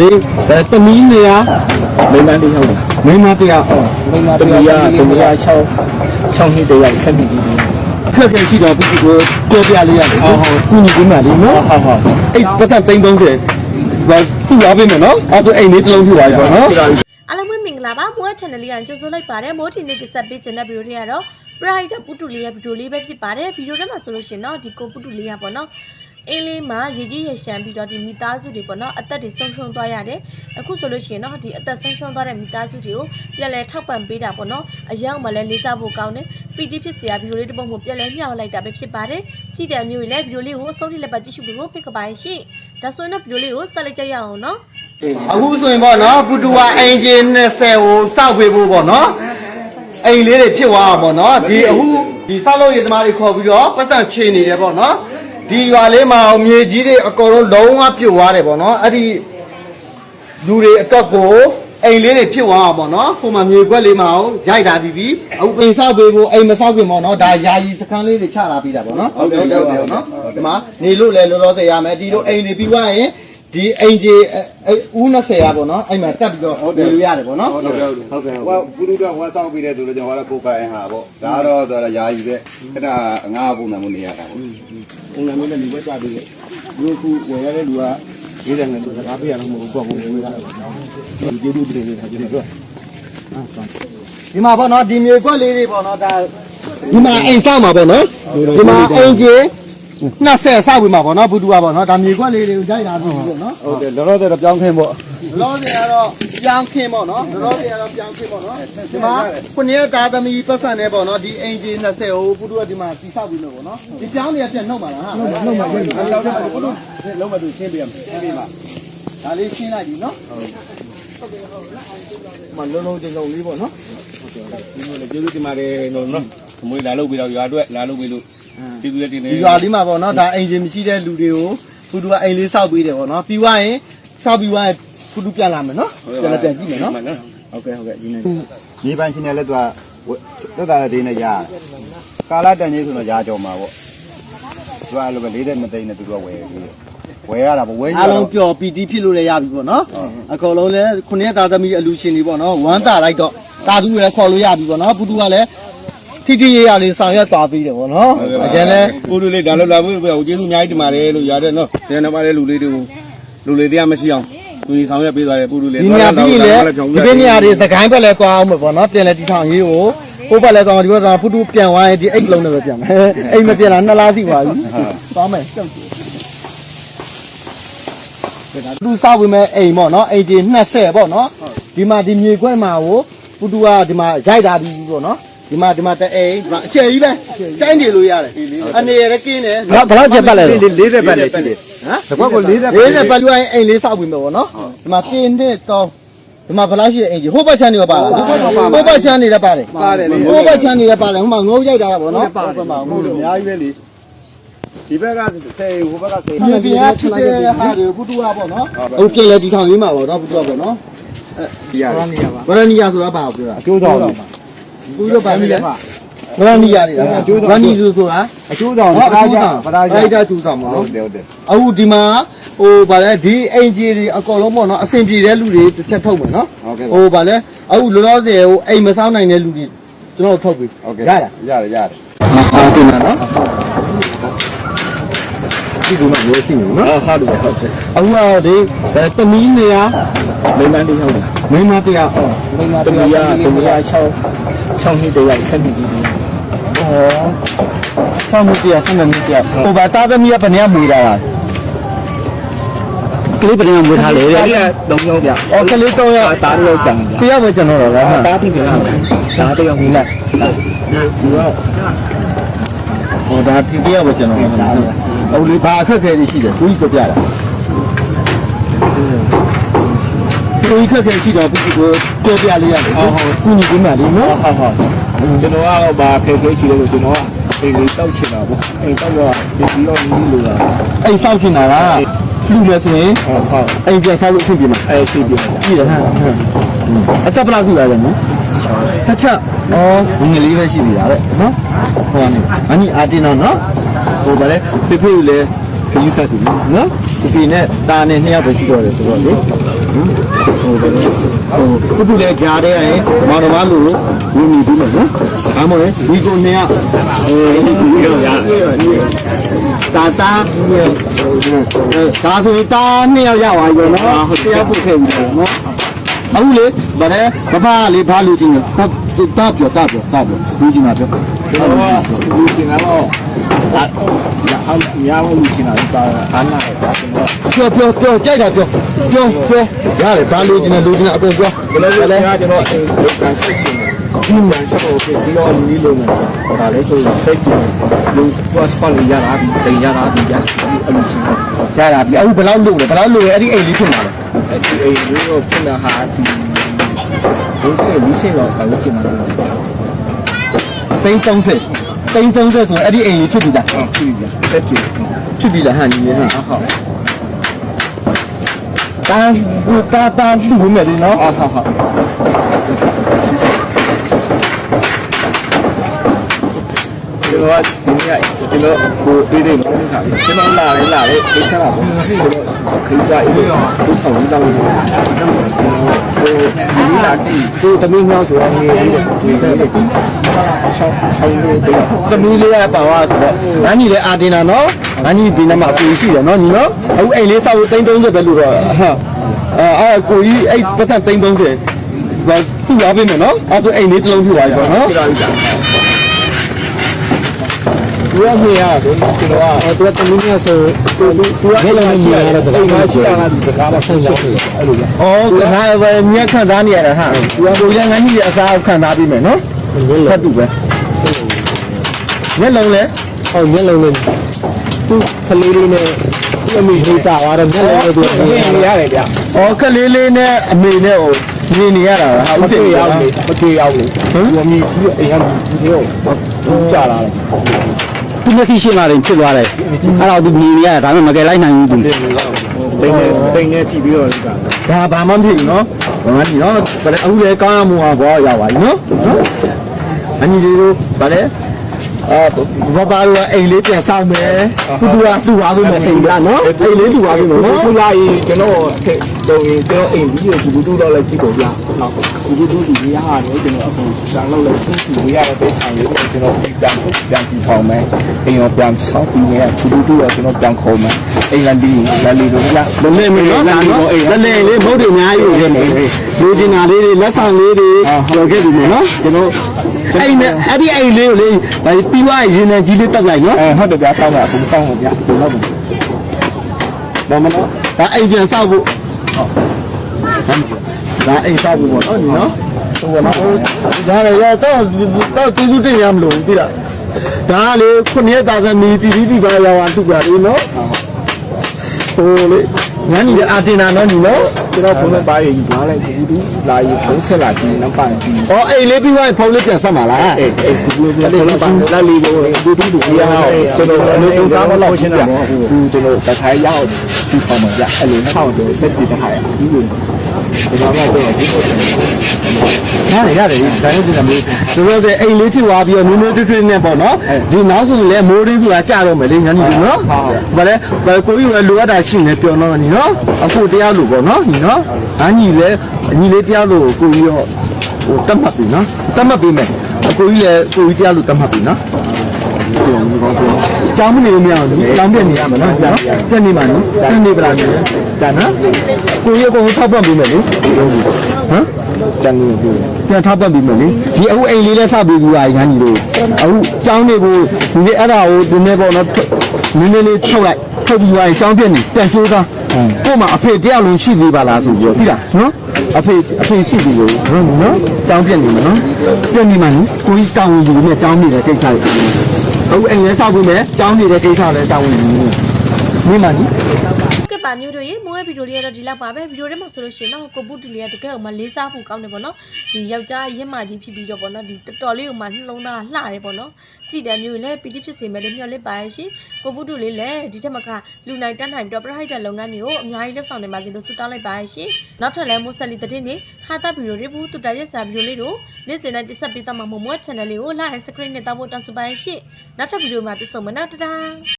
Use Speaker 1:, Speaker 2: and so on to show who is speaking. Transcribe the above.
Speaker 1: ဒီအဲတမီးနေရ
Speaker 2: မိန်းမလေးဟုတ်တယ်
Speaker 1: မိန်းမတရားအော်မိန်းမ
Speaker 2: တ
Speaker 1: တ
Speaker 2: မီး
Speaker 1: ရာ
Speaker 2: ကတမီးက6 6နှစ်တည်းရဆက်ပြီးပြီး
Speaker 1: ခက်ခဲရှိတော့ပြီးကိုပြောပြလေးရတယ်
Speaker 2: ဟုတ်ဟုတ်
Speaker 1: ကုညီကုမလေးနော်
Speaker 2: ဟုတ်ဟုတ်
Speaker 1: အဲ့ပတ်သက်သိန်း30ဘာသူ့ရပေးမယ်နော်အဲ့ဒါအိမ်လေးတစ်လုံးပြပါပြီပေါ့နော်
Speaker 3: အားလုံးပဲမင်္ဂလာပါမိုး channel လေးကကြိုဆိုလိုက်ပါတယ်မိုးဒီနေ့တက်ဆက်ပေးခြင်းတဲ့ဗီဒီယိုတွေကတော့ Pride ပုတူလေးရဲ့ဗီဒီယိုလေးပဲဖြစ်ပါတယ်ဗီဒီယိုထဲမှာဆိုလို့ရှိရင်တော့ဒီကိုပုတူလေးကပေါ့နော် အင်းလေးမှာရေကြီးရရှမ်းပြီးတော့ဒီမိသားစုတွေပေါ့နော်အသက်တွေဆုံးရှုံးသွားရတယ်အခုဆိုလို့ရှိရင်တော့ဒီအသက်ဆုံးရှုံးသွားတဲ့မိသားစုတွေကိုပြန်လဲထောက်ပံ့ပေးတာပေါ့နော်အရောက်မှလည်းလေးစားဖို့ကောင်းတယ်ပီတိဖြစ်စရာဗီဒီယိုလေးတစ်ပုဒ်ကိုပြန်လဲမျှောက်လိုက်တာပဲဖြစ်ပါတယ်ကြည့်တဲ့မျိုးကြီးလည်းဗီဒီယိုလေးကိုအဆုံးထိလက်ပတ်ကြည့်ရှုပေးဖို့ဖိတ်ကပါရှိဒါဆိုရင်တော့ဗီဒီယိုလေးကိုဆက်လက်ကြရအောင်နော်
Speaker 1: အခုဆိုရင်ပေါ့နော်ပူတူဝါအင်ဂျင်20ကိုစောက်ပေးဖို့ပေါ့နော်အိမ်လေးတွေဖြစ်သွားအောင်ပေါ့နော်ဒီအခုဒီဆောက်လို့ရသမားတွေခေါ်ပြီးတော့ပတ်သက်ချေနေတယ်ပေါ့နော် ဒီရွာလေးမှာမြေကြီးတွေအကုန်လုံးလုံးဝပြုတ်သွားတယ်ပေါ့နော်အဲ့ဒီလူတွေအတွက်ကိုအိမ်လေးတွေဖြစ်သွားအောင်ပေါ့နော်ဟိုမှာမြေခွက်လေးမအောင်ရိုက်တာပြီးပြီအခုအိမ်ဆောက်ပေးဖို့အိမ်မဆောက်ခင်ပေါ့နော်ဒါယာယီစခန်းလေးတွေချလာပြီးတာပေါ့နော်ဟုတ်တယ်ဟုတ်တယ်ဟုတ်နော်ဒီမှာနေလို့လည်းလောလောဆယ်ရမယ်ဒီလိုအိမ်တွေပြီးသွားရင်ဒီအိမ်ကြီးအဲဦး20ရပေါ့နော်အိမ်မှာတက်ပြီးတော့နေလို့ရတယ်ပေါ့နော်
Speaker 4: ဟုတ်တယ်ဟုတ်တယ်ဟုတ်ကဲ့ဟိုကုလူတော့ဟိုဆောက်ပြီးတဲ့သူတို့ကျွန်တော်ကတော့ကိုယ်ပိုင်ဟာပေါ့ဒါတော့တော့ယာယီပဲခဏငါးပုံစံမျိုးနေရတာပေါ့
Speaker 2: ပုံစံမျိုးနဲ့ဒီဘက်ကြပြီးလူခုဝယ်ရတဲ့လူကရေးတယ်နဲ့စကားပြရတော့မဟုတ်ဘူးကိုယ်ကိုဝယ်ရတယ်ဒီကျေးဇူးတင်နေတာကျေးဇူး
Speaker 1: ဒီမှာပေါ့နော်ဒီမြေခွက်လေးတွေပေါ့နော်ဒါဒီမှာအိမ်ဆောက်မှာပေါ့နော်ဒီမှာအိမ်ကြီး20ဆောက်ပြီးမှာပေါ့နော်ဘူတူပါပေါ့နော်ဒါမြေခွက်လေးတွေကိုရိုက်တာပြီးပြီပေါ့နော်
Speaker 4: ဟုတ်တယ်လောလောဆယ်တော့ပြောင်းခင်းပေါ့
Speaker 1: လောဆယ်ကတော့ ပြောင်းခင်းပေါ့နော်လောဆယ်ကတော့ပြောင်းခင်းပေါ့နော်ဒီမှာခုနှစ်ရက်သားသမီးပတ်စံနေပေါ့နော်ဒီအင်ဂျီ20ဟိုပုတုကဒီမှာစီဆောက်ပြီးလို့ပေါ့နော်ဒီပြောင်းတွေကပြန်နှုတ်ပါလားဟာနှုတ်ပါနှုတ်ပါပြန်ပြီလောတော့ပုတု
Speaker 4: လုံးမသူရှင်းပြရမယ်ရှင်းပြပါ
Speaker 1: ဒါလေးရှင်းလိုက်ပြီနော်
Speaker 2: မလုံးလုံးကြုံကြုံလေးပေါ့နော်ဒီလိုလေကျေးဇူးတင်ပါတယ်နော်နော်မွေးလာလို့ပြီးတော့ရွာအတွက်လာလို့ပြီးလို့ကျေးဇူးလည်းတင်နေ
Speaker 1: ဒီရွာလေးမှာပေါ့နော်ဒါအင်ဂျီမရှိတဲ့လူတွေကိုပုတုကအိမ်လေးဆောက်ပေးတယ်ပေါ့နော်ပြီးွားရင်ဆောက်ပြီးွားရင် ပုတုပြန်လာမယ်နော်ပြန်လာပြန်ကြည့်မယ်နော်ဟုတ်ကဲ့ဟုတ်ကဲ့ဒီနေ့
Speaker 4: မြေပန်းရှင်းတယ်လည်းသူကသက်သာတဲ့ဒေးနဲ့ရတယ်ကာလတန်ကြီးဆိုတော့ရာကြော်မှာပေါ့သူကအဲ့လိုပဲလေးတဲ့မသိနဲ့သူတို့ကဝယ်ပြီးဝယ်ရတာပေါ့ဝယ်ရ
Speaker 1: အားလုံးပျော်ပီတိဖြစ်လို့လည်းရပြီပေါ့နော်အကုန်လုံးလည်းခုနှစ်ရက်သားသမီးအလူရှင်တွေပေါ့နော်ဝမ်းတာလိုက်တော့တာသူလည်းခေါ်လို့ရပြီပေါ့နော်ပုတုကလည်းထိထိရရလေးဆောင်ရွက်သွားပြီးတယ်ပေါ့နော်အကျန်လည်း
Speaker 2: ကိုတို့လေးဒါလို့လာဖို့ကျေးဇူးအများကြီးတင်ပါတယ်လို့ရတဲ့နော်ဆယ်နမတဲ့လူလေးတွေကိုလူလေးတရားမရှိအောင် သူကြီးဆောင်ရွက်ပေးသွားတယ်ပူလူလေး
Speaker 1: ဒီနေရာပြီးလေဒီဘက်နေရာတွေစကိုင်းဘက်လည်းသွားအောင်မယ်ပေါ့နော်ပြန်လဲတီထောင်ရေးကိုဟိုဘက်လည်းသွားဒီဘက်တော့ပုတုပြန်သွားရင်ဒီအိတ်လုံးနဲ့ပဲပြန်မယ်အိမ်မပြန်တာနှစ်လားသိပါဘူးသွားမယ်ကြောက်ကြလူစားဝင်မဲ့အိမ်ပေါ့နော်အိမ်ကြီး20ပေါ့နော်ဒီမှာဒီမြေခွဲမှာကိုပုတုကဒီမှာရိုက်တာပြီးပေါ့နော်ဒီမှာဒီမှာတအိမ်ဒီမှာအကျယ်ကြီးပဲတိုင်းနေလို့ရတယ်အနေရကင်းတယ်
Speaker 4: ဘယ်လောက်ချက်ပတ်လဲ40ပတ်လဲရှိတယ်
Speaker 1: ဟမ်
Speaker 4: တပတ်ကို40
Speaker 1: 40ပတ်လူအိမ်အိမ်လေးစောက်ပြီးမယ်ပေါ့နော်ဒီမှာပြင်းတဲ့တော့ဒီမှာဘယ်လောက်ရှိတဲ့အိမ်ကြီးဟိုဘက်ချမ်းနေရောပါလားဟိုဘက်ချမ်းနေလည်းပါတယ်
Speaker 4: ပါတယ်လေ
Speaker 1: ဟိုဘက်ချမ်းနေလည်းပါတယ်ဟိုမှာငုံရိုက်တာပေါ့နော်ဟိုဘက်မှာငုံ
Speaker 4: ဟုတ်တယ်အများကြီးပဲလေဒီဘက်ကစေဟိုဘက်ကစေ
Speaker 1: ဒီပြားဖြစ်တဲ့ဟာတွေဘုသူကပေါ့နော်ဟိုပြင်လေဒီထောင်ရေးမှာပေါ့နော်ဘုသူကပေါ့နော်
Speaker 4: ဒီရတယ်
Speaker 1: ဗရဏီယာဆိုတာဘာကိုပြောတာ
Speaker 4: အကျိုးဆောင်တယ်
Speaker 1: သူတို့ဘာလဲ ဗရဏီယာနေတာဗရဏီဆိုဆိုတာ
Speaker 4: အကျိုးဆောင်
Speaker 1: ဟော
Speaker 4: ပ
Speaker 1: အ
Speaker 4: ရာ
Speaker 1: ကျိုး
Speaker 4: ဂျာ
Speaker 1: ဆောင်
Speaker 4: ပရာ
Speaker 1: ပ
Speaker 4: ဂျာ
Speaker 1: ရိုက်တာကျူဆောင်ပေါ့
Speaker 4: ဟု
Speaker 1: နော်
Speaker 4: တ်တယ်ဟုတ်တယ်
Speaker 1: အခုဒီမှာဟိုဗာလဲဒီအင်ဂျီတွေအကောင်လုံးပေါ့နော်အဆင်ပြေတဲ့လူတွေတစ်ချက်ထုတ်မယ်နော်
Speaker 4: ဟုတ်ကဲ့
Speaker 1: ဟိုဗာလဲအခုလောလောဆယ်ဟိုအိမ်မဆောင်နိုင်တဲ့လူတွေကျွန်တော်ထုတ်ပြီ
Speaker 4: ဟုတ်ကဲ့
Speaker 1: ရလား
Speaker 4: ရတယ်ရတယ်
Speaker 1: ဟုတ်တင်လားနော်ဒီလိုမှလို့ရှိနေနော်
Speaker 2: ဟုတ်တယ်ဟုတ်တယ်
Speaker 1: အခုကဒီတမီးနေရ
Speaker 2: မိန်းမလေးဟုတ်တယ်
Speaker 1: မိန်းမတရားအော်မိန်းမ
Speaker 2: တ
Speaker 1: တ
Speaker 2: မီး
Speaker 1: ရား
Speaker 2: ကတမီးက6 6နှစ်တည်းရဆက်ပြီးပြီး
Speaker 1: ဟော ဆောင်းမတရားဆန်းနေတရားဟိုဗာတာသမီးကဘယ်နေရမူတာလား
Speaker 2: ကလေးပြန်မွေးထားလေတဲ့ဒီက3ယောက်ပြ
Speaker 1: အော်ကလေးတော့ရ
Speaker 2: တားရောကြံပြ
Speaker 1: တရားပဲကျွန်တော်တော့လားဟာ
Speaker 2: တားတိပြန်လာတားတယောက်ကြီးလိုက်ဒီတော့
Speaker 1: ဟိုဒါဒီတရားပဲကျွန်တော်ဟုတ်လေဘာအခက်ခဲတွေရှိတယ်သူကြီးပြပြတာသူကြီးခက်ခဲရှိတော့ပြီးကိုပြောပြလေးရတယ်ကုညီကုမလေးနော်
Speaker 2: ဟုတ်ဟုတ် ကျွန်တော်ကတော့ဗာဖေဖေရှိတယ်လို့ကျွန်တော်ကဖေဖေတောက်ချင်တာပေါ့အဲတောက်တော့ဒီပြီးတော့နီးလို့လား
Speaker 1: အိမ်ဆောက်ရှင်တာလားလူလဲဆိုရင်
Speaker 2: ဟုတ်ဟုတ်
Speaker 1: အိမ်ပြန်ဆောက်လို့အဆင်ပြေမှာ
Speaker 2: အဲစီပြန်လာ
Speaker 1: ကြည့်ရဟမ်အတက်ပလာစုရတယ်နော်ဆက်ချက်ဩငွေလေးပဲရှိသေးတာပဲနော်ဟိုကနေအနီအာတင်တော့နော်ဟိုဗါလဲဖေဖေလည်းခရီးဆက်တယ်နော်ဖေဖေနဲ့တာနဲ့နှစ်ယောက်ပဲရှိတော့တယ်ဆိုတော့လေ ဟိုဘယ်လိုဟိုပုတူလည်းကြားတဲ့ရင်မောင်တော်မလို့ဝင်နေပြီလို့နော်။အားမလဲဒီကိုနှစ်ယောက်အဲဒီကိုရရတာတာဒါဆိုတာနှစ်ယောက်ရပါရောနော်။တရားပုတ်ခဲ့ပြီနော်။အခုလေဗါတယ်ဘဖလေးဘာလို့ကြည့်နေတပ်တပ်ပြောတပ်ပြောတပ်ပြောဒီကြည့်မှာပြော
Speaker 2: ကျွန်တော်က လူစင်ကတော့အာအများကြီးလူစင်တာပါအာနာပါကျွန်တော်
Speaker 1: ပြောပြောပြောကြိုက်တာပြောပြောပြောရတယ်ဘာလို့ကြည့်နေလူကြည့်နေအကုန်ပြော
Speaker 2: ဘယ်လိုလဲကျွန်တော်အိမ်ကန်စိတ်ရှင်ဒီမှာဆက်ဖို့ဖြစ်စီတော့နီးလို့မှာဒါလည်းဆိုစိတ်ကြီးလူကစဖန်ရတာဒီတင်ရတာဒီရအလူစင်
Speaker 1: ရတာပြီအခုဘယ်လောက်လို့လဲဘယ်လောက်လို့လဲအဲ့ဒီအိမ်လေးဖြစ်မှာလဲ
Speaker 2: ဒီအိမ်လေးကိုပြင်လာဟာဒီဘုစေလီစေတော့ဘာလို့ကျင်မှာလဲ
Speaker 1: သိန်း30သိန်း30ဆိုရင်အဲ့ဒီအိမ်လေးဖြစ်ပြီလား
Speaker 2: ဟုတ်ပြီစက်ကြီး
Speaker 1: ဖြစ်ပြီလားဟန်ကြီးဟန်
Speaker 2: ဟုတ်
Speaker 1: တာဘူတာတာလူဝင်မယ်လေနော်
Speaker 2: ဟုတ်ဟုတ်ဟုတ်ကျွန်တော်ကဒီနေ့ကျွန်တော်ကိုအေးလေးမောင်းထားတယ်ကျွန်တော်လာလေလာလေသိချတာပေါ့ကျွန်တော်ခိကြအေးလေးကိုဆောင်နေတော့ကျွန်တော်ကိုဒီလာတီကိုတမင်းများဆိုတော့နေလေးတွေဒီလေး ကိုဆောင်းဆောင်းလေးတွေ
Speaker 1: သမီးလေးကပါသွားဆိုတော့ငန်းကြီးလည်းအာတင်တာနော်ငန်းကြီးဒီနေ့မှာအပူရှိတယ်နော်ညီနော်အခုအိမ်လေးစောက်သိန်း30ပဲလို့တော့ဟာအဲအဲကိုကြီးအဲ့ပတ်စံသိန်း30ဘာသူ့ရပေးမယ်နော်အဲ့ဒါအိမ်လေးတစ်လုံးပြသွားပြီပေါ့နော်
Speaker 2: ပြလာပြီသူကမြင်ရတော့ကျွန်တော်ကသူကတမင်းများဆိုသူသူကလည်းမြင်ရတယ်အိမ်မှာရှိရတာဒီစကားတော့ဆုံးရောက်တယ်အဲ့လို
Speaker 1: ဩ
Speaker 2: ပဲ
Speaker 1: ငါပဲမြက်ခံစားနေရတာဟာကိုကြီးကငန်းကြီးရဲ့အစားအခံစားပြီးမယ်နော် ဖတ်တူပဲမျက်လုံးလဲ
Speaker 2: ဟုတ်မျက်လုံးလေးသူကလေးလေးနဲ့သူ့အမိဟိတာသွားတယ်မျက်လုံးလေးသူမြင်ရတယ်ဗျ။
Speaker 1: အော်ခလေးလေးနဲ့အမေနဲ့ဟိုမြင်နေရတာဟာ
Speaker 2: မ
Speaker 1: ဟုတ်တယ်
Speaker 2: တွေ့ရ
Speaker 1: ရော
Speaker 2: ဘူးလေမတွေ့ရဘူးလေသူအမိကြီးအိမ်ကဒီလိုသူကြာလာတယ်
Speaker 5: သူမျက်စိရှိမှရင်ဖြစ်သွားတယ်အဲ့တော့သူမြင်နေရတယ်ဒါပေမဲ့မကယ်လိုက်နိုင်ဘူးသူ
Speaker 2: တိတ်နေတိတ်နေကြည့်ပြီးတော့က။
Speaker 1: ဒါဘာမှမဖြစ်ဘူးနော်။ဘာမှဒီနော်ဗါလဲအခုလေကောင်းရမှုဟာဘောရောက်ပါပြီနော်။နော်။ အညီလေးတို့ဗါလဲအာဘာဘာလို့အိမ်လေးပြန်ဆောင်မယ်။သူကသူ့သွားလို့မယ်အိမ်ကနော်။အိမ်လေးသူ့သွားလို့မယ်နော်
Speaker 2: ခုလာရင်ကျွန်တော်ထက်တုံရင်ကျွန်တော်အိမ်ကြီးကိုဒီလိုတော့လည်းကြည့်ကုန်ပြဟုတ်ဒီလိုဒီရရတယ်ကျွန်တော်အခုစံလောက်လည်းဒီရတဲ့ဆိုင်လေး ကျွန်တော်ပြန်ပြန်ပြန်ထောင်းမယ်အိမ်ရောပြန်ဆောက်ပြီးနေဒီလိုတော့ကျွန်တော်ပြန်ခေါ်မယ်အိမ်ကဒီလည်းလီတော့လား
Speaker 1: လလဲမင်းနော်ဒါနော်လလဲလေးမဟုတ်တယ်အများကြီးခဲ့မယ်လူကျင်နာလေးတွေလက်ဆောင်လေးတွေပြောခဲ့ပြီမယ်နော်ကျွန်တော်အဲ့နဲ့အဲ့ဒီအိမ်လေးကိုလေပြီးသွားရင်ရင်ကြီးလေးတက်လိုက်နော်
Speaker 2: အဲဟုတ်တယ်ဗျာတောင်းတာအခုတောင်းပါဗျာဒီလောက်ပါ
Speaker 1: ဘာမလို့ဒါအိမ်ပြန်ဆောက်ဖို့ဒါအိမ်ဆောက်ဖို့ပေါ့နော် ညီနော်ဟိုနော်ဒါလည်းရတော့တော့ကျေးဇူးတင်ရမလို့သိလားဒါလေခုနှစ်သာသမီပြည်ပြည်ပြည်ပါရောက်အောင်သူကလေနော်ဟိုလေ ငန်းကြီးအာတင်နာနော်ညီနော်
Speaker 2: ကျွန်တော်ဘုံနဲ့ပါရင်ညာလိုက်ဒီဒီလာရင်ဘုံဆက်လာပြီးနောက်ပိုင်းပြီး
Speaker 1: ဩအိမ်လေးပြီးသွားရင်ဖုန်းလေးပြန်ဆက်မှာလား
Speaker 2: အဲအဲဒီလိုမျိုးလည်းပါလာလီကိုဒီဒီဒီရအောင်ကျွန်တော်အလုပ်သားမလို့ရှင်းတာသူကျွန်တော်တခိုင်ရအောင်ဒီပေါ်မှာရအဲ့လိုနောက်တော့စက်ပြီးတခိုင်ဒီလိုကျွန်တော်ကတော့ဒီလို
Speaker 1: ရတယ်ရတယ်ဒါလည်းဒီလိုမျိုးဆိုတော့အိမ်လေးဖြစ်သွားပြီးတော့နူးနူးထွေးထွေးနဲ့ပေါ့နော်ဒီနောက်ဆိုလည်းမိုးရင်းဆိုတာကြာတော့မယ်လေငန်းကြီးနော်ဗါလဲကိုကြီးကလိုအပ်တာရှိနေပြောတော့ညီနော်အခုတရားလို့ပေါ့နော်ညီနော်ငန်းကြီးလည်းညီလေးတရားလို့ကိုကြီးရောဟိုတတ်မှတ်ပြီနော်တတ်မှတ်ပြီမယ်အကိုကြီးလည်းကိုကြီးတရားလို့တတ်မှတ်ပြီနော်ကျောင်းမနေလို့မရဘူးကျောင်းပြနေရမှာနော်နော်ပြနေမှာနော်ပြနေပလားနော်ဒါနော်ကိုကြီးအကုန်ထောက်ပံ့ပေးမယ်လေဟမ်
Speaker 2: တန်လို့ပြော
Speaker 1: ပြန်ထောက်ပတ်ပြီးမယ်လေဒီအခုအိမ်လေးလဲစပြီးပြီးပါရန်ကြီးတို့အခုကျောင်းတွေကိုဒီနေ့အဲ့ဒါကိုဒီနေ့ပေါ့နော်နည်းနည်းလေးထုတ်လိုက် ထုတ်ပြီးသွားရင်ကျောင်းပြည့်နေပြန်ကျိုးသားကို့မှာအဖေတရားလုံးရှိသေးပါလားဆိုပြီးတော့ပြီလားနော်အဖေအဖေရှိသေးလို့နော်ကျောင်းပြည့်နေမှာနော်ပြည့်နေမှာနော်ကိုကြီးတောင်းယူနေကျောင်းနေတဲ့ကိစ္စတွေအခုအိမ်လဲစောက်ပြီးမယ်ကျောင်းနေတဲ့ကိစ္စလည်းတောင်းယူနေနေမှာနိ
Speaker 3: ကဲ ပါမျိုးတို့ရေမိုးရဲ့ဗီဒီယိုလေးကတော့ဒီလောက်ပါပဲဗီဒီယိုထဲမှာဆိုလို့ရှိရင်တော့ကိုပုတီလေးကတကယ်အောင်မလေးစားဖို့ကောင်းတယ်ပေါ့နော်ဒီယောက်ျားရင့်မာကြီးဖြစ်ပြီးတော့ပေါ့နော်ဒီတော်တော်လေးကိုမှနှလုံးသားလှတယ်ပေါ့နော်ကြည်တယ်မျိုးလည်းပီတိဖြစ်စေမယ်လို့မျှော်လင့်ပါရဲ့ရှင်ကိုပုတူလေးလည်းဒီထက်မကလူနိုင်တတ်နိုင်ပြီးတော့ပရိုက်တာလုပ်ငန်းတွေကိုအများကြီးလက်ဆောင်နေပါစေလို့ဆုတောင်းလိုက်ပါရဲ့ရှင်နောက်ထပ်လည်းမိုးဆက်လီတဲ့နေဟာတာဗီဒီယိုတွေဘူးတူတာရက်စာဗီဒီယိုလေးတို့နေ့စဉ်နဲ့တင်ဆက်ပေးတော့မှာမို့မို့ channel လေးကို like and subscribe နဲ့တောင်းဖို့တောင်းဆိုပါရဲ့ရှင်နောက်ထပ်ဗီဒီယိုမှာပြန်ဆုံမယ်နော်တဒါ